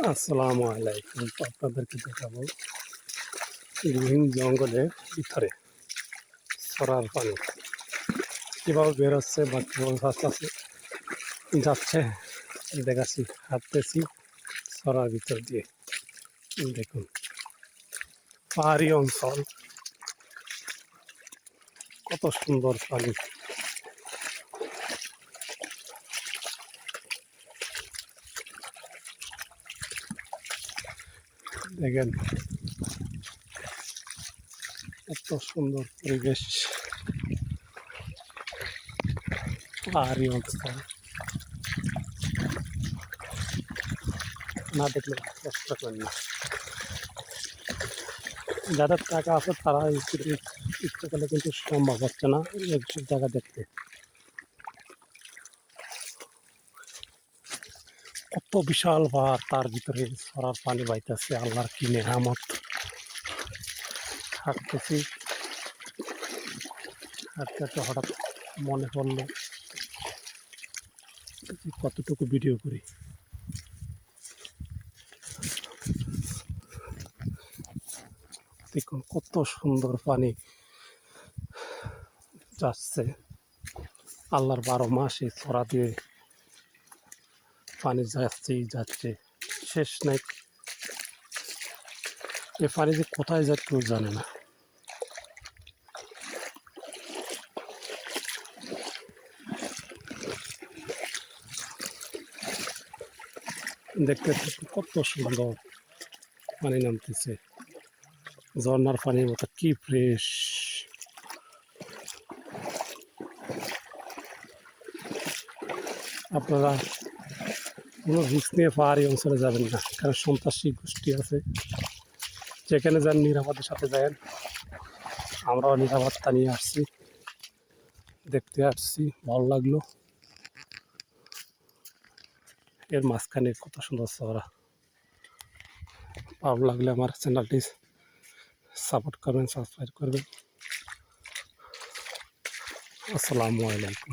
আসসালামু আলাইকুম। আপনাদেরকে দেখাবো গৃহীন জঙ্গলের ভিতরে সরার পানি। কীভাবে বেরোচ্ছে বা কীভাবে আস্তে যাচ্ছে, দেখাচ্ছি, হাঁটতেছি সরার ভিতর দিয়ে। দেখুন, পাহাড়ি অঞ্চল। কত সুন্দর পানি। দেখেন। এত সুন্দর পরিবেশ। পাহাড়ি অঞ্চল না দেখলে কষ্ট করেন না। যাদের টাকা আছে তারা ইচ্ছে করলে কিন্তু সম্ভব হচ্ছে না। এইসব জায়গা দেখতে। কত বিশাল পাহাড় তার ভিতরে সরার পানি বাইতেছে, আল্লাহর কি নেহামত হাঁটতেছি। হাঁটতে হাঁটতে হঠাৎ মনে পড়ল কতটুকু ভিডিও করি। দেখুন কত সুন্দর পানি যাচ্ছে। আল্লাহর বারো মাসে ছড়া দিয়ে পানি যাচ্ছেই যাচ্ছে। শেষ নাই। এ পানি যে কোথায় যায় কেউ জানে না। দেখতে কত সুন্দর পানি নামতেছে। ঝর্নার পানির মতো কি ফ্রেশ আপনারা কোনো রিস্ক নিয়ে পাহাড়ি অঞ্চলে যাবেন না, কারণ সন্ত্রাসী গোষ্ঠী আছে। যেখানে যান নিরাপদের সাথে যাবেন আমরাও নিরাপত্তা নিয়ে আসছি, দেখতে আসছি, ভালো লাগল। এর মাঝখানে কত সুন্দর চওড়া। ভালো লাগলে আমার চ্যানেলটি সাপোর্ট করবেন, সাবস্ক্রাইব করবেন। আসসালামু আলাইকুম।